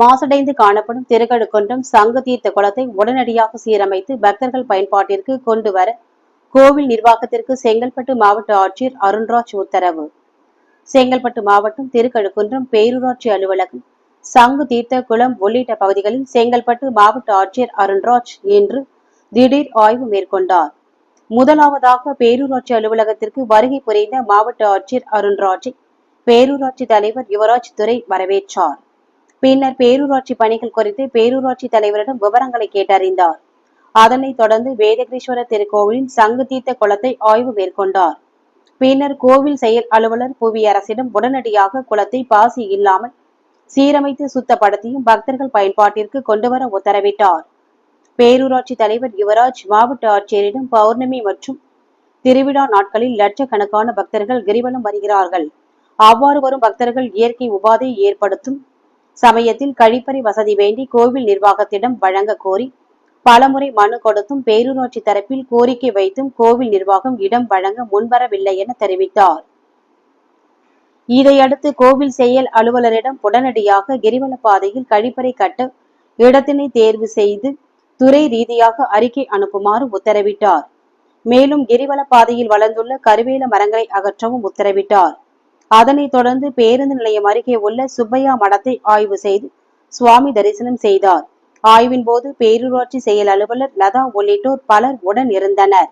மாசடைந்து காணப்படும் திருக்கழுக்குன்றம் சங்கு தீர்த்த குளத்தை உடனடியாக சீரமைத்து பக்தர்கள் பயன்பாட்டிற்கு கொண்டு வர கோவில் நிர்வாகத்திற்கு செங்கல்பட்டு மாவட்ட ஆட்சியர் அருண்ராஜ் உத்தரவு. செங்கல்பட்டு மாவட்டம் திருக்கழுக்குன்றம் பேரூராட்சி அலுவலகம் சங்கு தீர்த்த குளம் உள்ளிட்ட பகுதிகளில் செங்கல்பட்டு மாவட்ட ஆட்சியர் அருண்ராஜ் இன்று திடீர் ஆய்வு மேற்கொண்டார். முதலாவதாக பேரூராட்சி அலுவலகத்திற்கு வருகை புரிந்த மாவட்ட ஆட்சியர் அருண்ராஜை பேரூராட்சி தலைவர் யுவராஜ் துரை வரவேற்றார். பின்னர் பேரூராட்சி பணிகள் குறித்து பேரூராட்சி தலைவரிடம் விவரங்களை கேட்டறிந்தார். அதனைத் தொடர்ந்து வேதகிரீஸ்வரர் திருக்கோவிலின் சங்கு தீர்த்த குளத்தை ஆய்வு மேற்கொண்டார். பின்னர் கோவில் செயல் அலுவலர் புவியரசிடம் உடனடியாக குளத்தை பாசி இல்லாமல் சீரமைத்து சுத்தப்படுத்தியும் பக்தர்கள் பயன்பாட்டிற்கு கொண்டுவர உத்தரவிட்டார். பேரூராட்சி தலைவர் யுவராஜ் மாவட்ட ஆட்சியரிடம் பௌர்ணமி மற்றும் திருவிழா நாட்களில் லட்சக்கணக்கான பக்தர்கள் கிரிவலம் வருகிறார்கள். அவ்வாறு வரும் பக்தர்கள் இயற்கை உபாதை ஏற்படுத்தும் சமயத்தில் கழிப்பறை வசதி வேண்டி கோவில் நிர்வாகத்திடம் வழங்க கோரி பலமுறை மனு கொடுத்தும் பேரூராட்சி தரப்பில் கோரிக்கை வைத்தும் கோவில் நிர்வாகம் இடம் வழங்க முன்வரவில்லை என தெரிவித்தார். இதையடுத்து கோவில் செயல் அலுவலரிடம் உடனடியாக கிரிவல பாதையில் கழிப்பறை கட்ட இடத்தினை தேர்வு செய்து துறை ரீதியாக அறிக்கை அனுப்புமாறு உத்தரவிட்டார். மேலும் கிரிவல பாதையில் வளர்ந்துள்ள கருவேல மரங்களை அகற்றவும் உத்தரவிட்டார். அதனைத் தொடர்ந்து பேருந்து நிலையம் அருகே உள்ள சுப்பையா மடத்தை ஆய்வு செய்து சுவாமி தரிசனம் செய்தார். ஆய்வின் போது பேரூராட்சி செயல் அலுவலர் லதா உள்ளிட்டோர் பலர் உடன் இருந்தனர்.